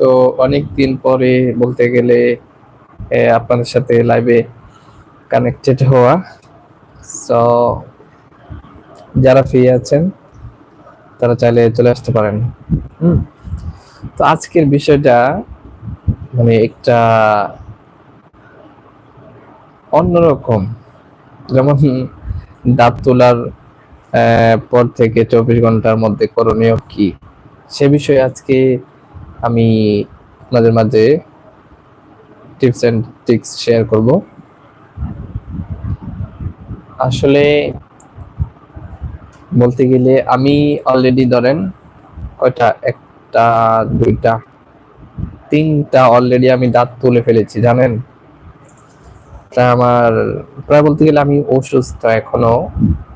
তো অনেক দিন পরে বলতে গেলে আপনাদের সাথে লাইভে কানেক্টেড হওয়া। সো যারা ফ্রি আছেন, তারা চাইলে চলে আসতে পারেন। হুম। তো আজকের বিষয়টা মানে একটা অন্যরকম। যেমন দাঁত তোলার পর থেকে চব্বিশ ঘণ্টার মধ্যে করণীয় কি? সে বিষয়ে আজকে আমি আপনাদের মাঝে টিপস এন্ড ট্রিক্স শেয়ার করব। আসলে বলতে গেলে আমি অলরেডি ধরেন কয়টা, একটা, দুইটা, তিনটা অলরেডি আমি দাঁত তুলে ফেলেছি, জানেন? তা আমার, প্রায় বলতে গেলে আমি অসুস্থ এখনও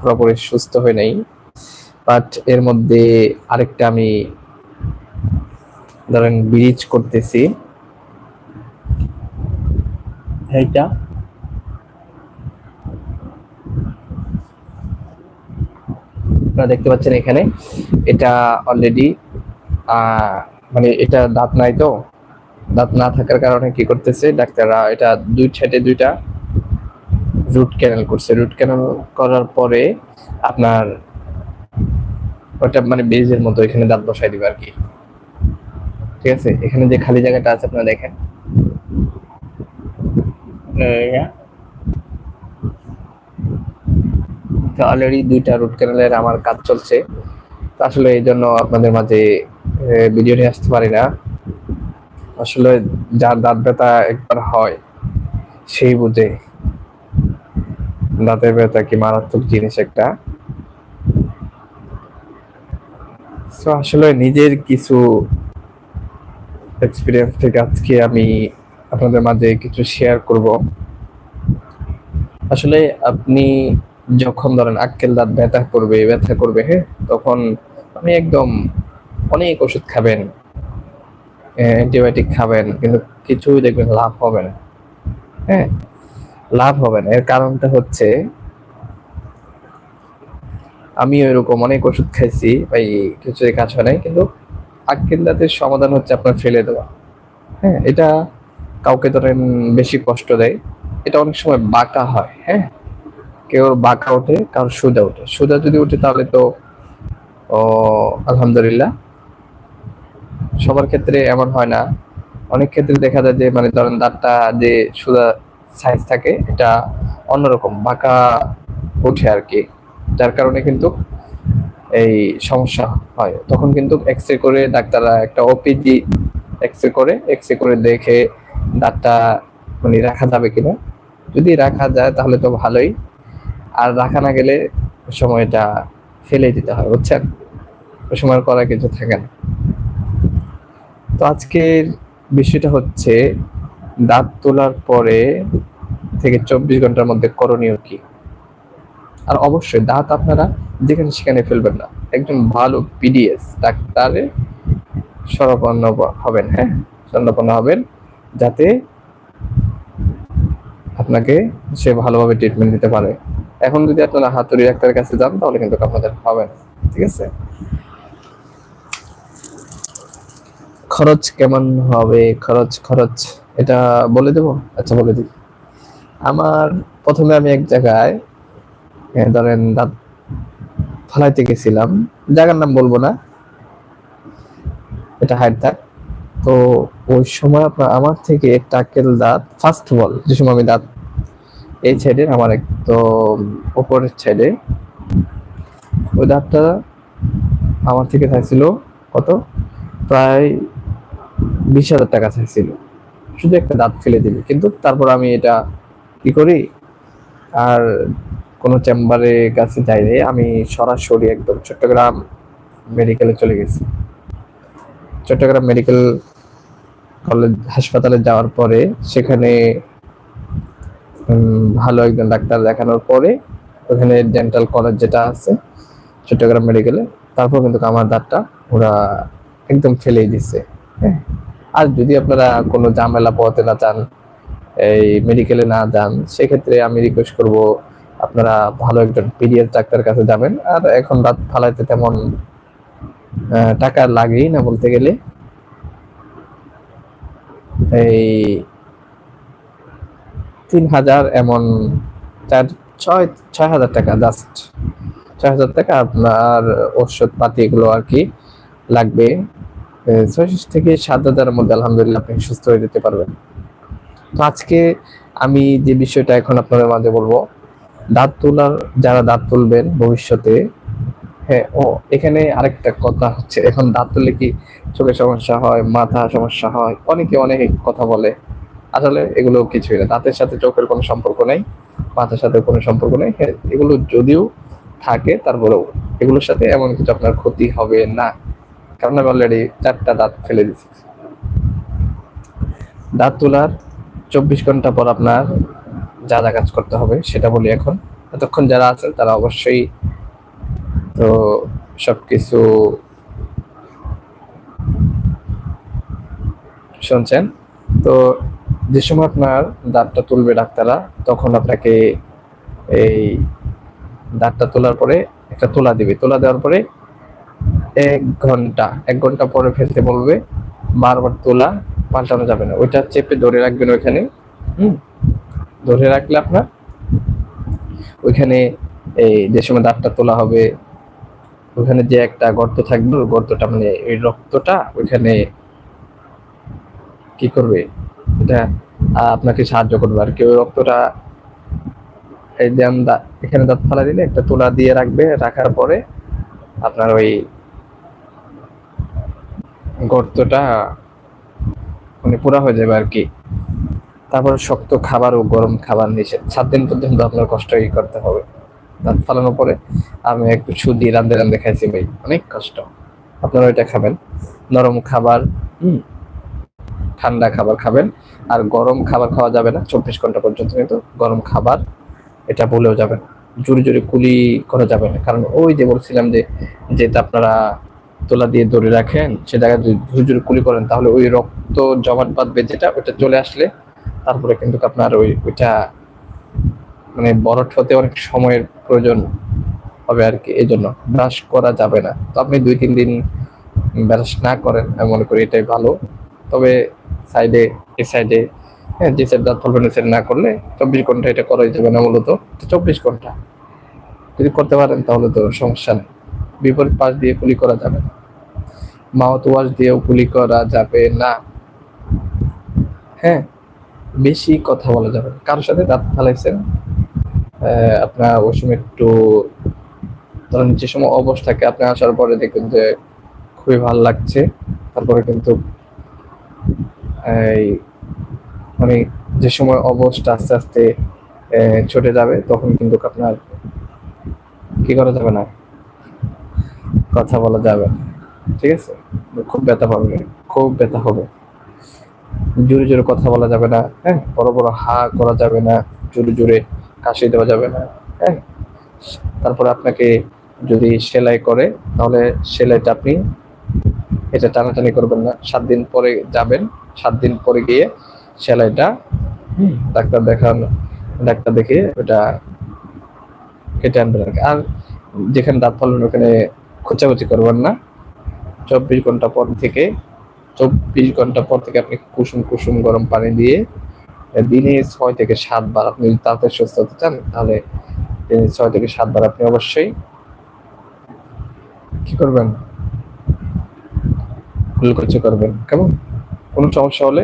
পুরোপুরি সুস্থ হয়ে নাই। বাট এর মধ্যে আরেকটা আমি ধরেন ব্রিজ করতেছি। এইটা। আপনারা দেখতে পাচ্ছেন এখানে এটা অলরেডি মানে এটা দাঁত নাই তো। দাঁত না থাকার কারণে কি করতেছে ডাক্তাররা এটা দুই সাইডে দুইটা রুট ক্যানেল করছে। রুট ক্যানেল করার পরে আপনার ওটা মানে বেজের মতো এখানে দাঁত বসাই দিবে আর কি। ঠিক আছে? এখানে যে খালি জায়গাটা আছে আপনারা দেখেন। অলরেডি দুইটা রুট ক্যানেলের আমার কাজ চলছে। তো আসলে এই জন্য আপনাদের মাঝে ভিডিও নিয়ে আসতে পারি না। আসলে যার দাঁত ব্যথা একবার হয় সেই বুঝে। দাঁতের ব্যথা কি মারাত্মক জিনিস একটা। আসলে নিজের কিছু এক্সপিরিয়েন্স থেকে আজকে আমি আপনাদের মাঝে কিছু শেয়ার করব। আসলে আপনি যখন ধরেন আক্কেল দাঁত ব্যথা করবে ব্যথা করবে হ্যাঁ তখন আপনি একদম অনেক ওষুধ খাবেন অ্যান্টিবায়োটিক খাবেন, কিন্তু কিছুই দেখবেন লাভ হবে না হ্যাঁ লাভ হবে না। এর কারণটা হচ্ছে আমি ওইরকম অনেক ওষুধ খাইছি, ভাই, কিছুই কাজ হয় নাই, কিন্তু আক্কেল সমাধান হচ্ছে আপনার ফেলে দেওয়া। হ্যাঁ এটা কাউকে ধরেন বেশি কষ্ট দেয়। এটা অনেক সময় বাঁকা হয় হ্যাঁ? কেউ বাঁকা ওঠে কারোর সোজা ওঠে। সুদা যদি ওঠে তাহলে তো, ও, আলহামদুলিল্লাহ। সবার ক্ষেত্রে এমন হয় না। অনেক ক্ষেত্রে দেখা যায় যে মানে ধরেন দাঁতটা যে সুদা সাইজ থাকে, এটা অন্যরকম, বাঁকা ওঠে আর কি। যার কারণে কিন্তু এই সমস্যা হয়। তখন কিন্তু এক্স রে করে ডাক্তাররা একটা ওপিডি এক্স রে করে এক্স রে করে দেখে দাঁতটা মানে রাখা যাবে কিনা। যদি রাখা যায় তাহলে তো ভালোই। আর রাখা না গেলে সময়টা ফেলে দিতে হয়, বুঝছেন? ওই সময় করার কিছু থাকে না। তো আজকের বিষয়টা হচ্ছে, দাঁত তোলার পরে থেকে চব্বিশ ঘণ্টার মধ্যে করণীয় কি? আর অবশ্যই দাঁত আপনারা যেখানে সেখানে ফেলবেন না। একজন ভালো পিডিএস ডাক্তারের শরণাপন্ন হবেন হ্যাঁ? শরণাপন্ন হবেন যাতে আপনাকে সে ভালোভাবে ট্রিটমেন্ট দিতে পারে। এখন যদি আপনারা হাতুড়ি ডাক্তারের কাছে যান, তাহলে কিন্তু আপনাদের হবে না, ঠিক আছে? খরচ কেমন হবে? খরচ খরচ, এটা বলে দেব? আচ্ছা বলে দিই। আমার প্রথমে আমি এক জায়গায় ধরেন দাঁত ফালাইতে গেছিলাম। জায়গার নাম বলব না। এটা হাইট থাক তো ওই সময় আপনার আমার থেকে টাকেল দাঁত ফার্স্ট বল যে সময় আমি দাঁত এই সাইডের আমার একদম উপরের সাইডে ওই দাঁতটা আমার থেকে চাইছিল কত? প্রায় বিশ হাজার টাকা চাইছিল। শুধু একটা দাঁত ফেলে দিবে কিন্তু তারপর আমি এটা কি করি? আর কোনো চেম্বারে কাছে যাইনি আমি সরাসরি একদম চট্টগ্রাম মেডিকেলে চলে গেছি। চট্টগ্রাম মেডিকেল কলেজ হাসপাতালে যাওয়ার পরে সেখানে ভালো একজন ডাক্তার দেখানোর পরে ওখানে ডেন্টাল কলেজ যেটা আছে চট্টগ্রাম মেডিকেলে তারপর কিন্তু আমার দাঁতটা ওরা একদম ফেলেই দিচ্ছে হ্যাঁ। আর যদি আপনারা কোনো ঝামেলা পোহাতে না চান, এই মেডিকেলে না যান, সেক্ষেত্রে আমি রিকোয়েস্ট করব আপনারা ভালো একজন পিডিএস ডাক্তার কাছে যাবেন। আর এখন দাঁত ফালাইতে তেমন টাকা লাগেই না বলতে গেলে। এই তিন হাজার এমন চার, ছয় ছয় হাজার টাকা জাস্ট ছয় হাজার টাকা আপনার ওষুধ পাতি এগুলো আর কি লাগবে। ছয় থেকে সাত হাজারের মধ্যে আলহামদুলিল্লাহ আপনি সুস্থ হয়ে যেতে পারবেন। তো আজকে আমি যে বিষয়টা এখন আপনাদের মাঝে বলব দাঁত তোলার, যারা দাঁত তুলবেন ভবিষ্যতে। হ্যাঁ ও, এখানে আরেকটা কথা হচ্ছে, এখন দাঁত তুললে কি চোখের সমস্যা হয়, মাথা সমস্যা হয়? অনেকে অনেক কথা বলে। আসলে এগুলো কিছুই না, দাঁতের সাথে চোখের কোনো সম্পর্ক নেই, মাথার সাথে কোনো সম্পর্ক নেই। হ্যাঁ এগুলো যদিও থাকে, তারপরেও এগুলোর সাথে এমন কিছু আপনার ক্ষতি হবে না। কারণ আমি অলরেডি চারটা দাঁত ফেলে দিছি। দাঁত তোলার চব্বিশ ঘণ্টা পর আপনার যা যা কাজ করতে হবে, সেটা বলি এখন। এতক্ষণ যারা আছেন, তারা অবশ্যই তো সবকিছু শুনছেন। তো যে সময় আপনার দাঁতটা তুলবে ডাক্তাররা, তখন আপনাকে এই দাঁতটা তোলার পরে একটা তোলা দিবে। তোলা দেওয়ার পরে এক ঘণ্টা এক ঘণ্টা পরে ফেলতে বলবে, বারবার তোলা পাল্টানো যাবে না। ওইটা চেপে ধরে রাখবেন ওইখানে। হুম? ধরে রাখলে আপনার? ওইখানে এই যে সময় দাঁতটা তোলা হবে ওখানে যে একটা গর্ত থাকবে, ওই গর্তটা মানে এই রক্তটা ওইখানে কি করবে? এটা আপনাকে সাহায্য করবে। আর কি ওই রক্তটা এই যে এখানে দাঁত ফালা দিলে একটা তোলা দিয়ে রাখবে, রাখার পরে আপনার ওই গর্তটা মানে পুরা হয়ে যাবে আর কি। তারপর শক্ত খাবার ও গরম খাবার নিষেধ সাত দিন পর্যন্ত আপনার কষ্ট কষ্টই করতে হবে। দাঁত ফালানোর পরে আমি একটু সুদি রান্ধে রান্ধে খাইছি ভাই, অনেক কষ্ট। আপনারা ওইটা খাবেন। নরম খাবার, হুম, ঠান্ডা খাবার খাবেন। আর গরম খাবার খাওয়া যাবে না, চব্বিশ ঘণ্টা পর্যন্ত কিন্তু গরম খাবার এটা বলেও যাবে না। জোরে জোরে কুলি করা যাবে না। কারণ ওই যে বলছিলাম যে, যেটা আপনারা তোলা দিয়ে ধরে রাখেন সে জায়গায় যদি জোরে জোরে কুলি করেন, তাহলে ওই রক্ত জমাট বাঁধবে যেটা ওটা চলে আসলে তারপরে কিন্তু আপনার ওই, ওইটা মানে বরট হতে অনেক সময়ের প্রয়োজন হবে আর কি এই জন্য ব্রাশ করা যাবে না। তো আপনি দুই, তিন দিন ব্রাশ না করেন, আমি মনে করি এটাই ভালো। তবে সাইডে এ সাইডে হ্যাঁ যে সাইড দাঁত ফলবেন সাইড না করলে চব্বিশ ঘণ্টা এটা করাই যাবে না মূলত। তো চব্বিশ ঘণ্টা যদি করতে পারেন তাহলে তো সমস্যা নেই। বিপরীত পাশ দিয়ে কুলি করা যাবে না। মাউথ ওয়াশ দিয়েও কুলি করা যাবে না। হ্যাঁ বেশি কথা বলা যাবে কারোর সাথে দাঁত ফালাইছেন আপনার ওই সময় একটু, ধরেন যে সময় অবশ থাকে, আপনি আসার পরে দেখবেন যে খুবই ভালো লাগছে। তারপরে কিন্তু, এই মানে যে সময় অবস্থা আস্তে আস্তে ছুটে যাবে, তখন কিন্তু আপনার কি করা যাবে না? কথা বলা যাবে ঠিক আছে? খুব ব্যথা পাবে, খুব ব্যথা হবে। জোরে জোরে কথা বলা যাবে না হ্যাঁ? বড় বড় হা করা যাবে না, জোরে জোরে কাশি দেওয়া যাবে না হ্যাঁ? তারপরে আপনাকে যদি সেলাই করে, তাহলে সেলাইটা আপনি এটা টানাটানি করবেন না। সাত দিন পরে যাবেন, সাত দিন পরে গিয়ে সেলাইটা ডাক্তার দেখান, ডাক্তার দেখে ওটা কেটে আনবেন আর। আর যেখানে দাঁত ফলবেন ওখানে খোঁচাখুচি করবেন না। চব্বিশ ঘণ্টা পর থেকে চব্বিশ ঘণ্টা পর থেকে আপনি কুসুম কুসুম গরম পানি দিয়ে, দিনে ছয় থেকে সাতবার আপনি যদি তাড়াতাড়ি সুস্থ হতে চান, তাহলে দিনে ছয় থেকে সাতবার আপনি অবশ্যই কি করবেন? কুলকুচি করবেন, কেমন? কোনো সমস্যা হলে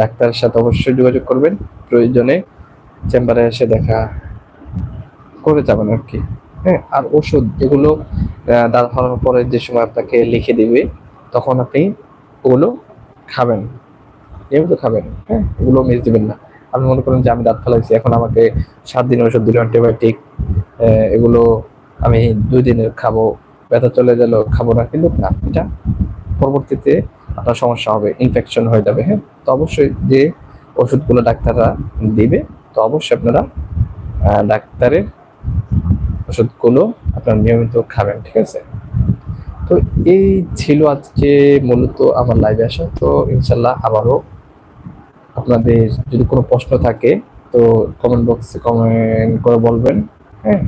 ডাক্তারের সাথে অবশ্যই যোগাযোগ করবেন। প্রয়োজনে চেম্বারে এসে দেখা করে যাবেন আর কি। হ্যাঁ আর ওষুধ যেগুলো দাঁড় ফলানোর পরে যে সময় আপনাকে লিখে দিবে, তখন আপনি ওগুলো খাবেন। নিয়মিত খাবেন। হ্যাঁ এগুলো মিস দিবেন না। আপনি মনে করেন যে আমি দাঁত ফেলাইছি, এখন আমাকে সাত দিন ওষুধ দিল অ্যান্টিবায়োটিক এগুলো আমি দুই দিনের খাব। ব্যথা চলে গেল খাব না, কিন্তু না, এটা পরবর্তীতে আপনার সমস্যা হবে ইনফেকশন হয়ে যাবে হ্যাঁ। তো অবশ্যই যে ওষুধগুলো ডাক্তাররা দিবে, তো অবশ্যই আপনারা ডাক্তারের ওষুধগুলো আপনার নিয়মিত খাবেন, ঠিক আছে? তো এই ছিল আজকে মূলত আমার লাইভে আসা। তো ইনশাল্লাহ আবারও আপনাদের যদি কোনো প্রশ্ন থাকে, তো কমেন্ট বক্সে কমেন্ট করে বলবেন হ্যাঁ?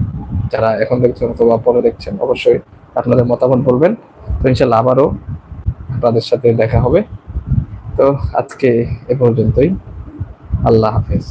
যারা এখন দেখছেন অথবা পরে দেখছেন, অবশ্যই আপনাদের মতামত বলবেন। তো ইনশাল্লাহ আবারও আপনাদের সাথে দেখা হবে। তো আজকে এ পর্যন্তই। আল্লাহ হাফেজ।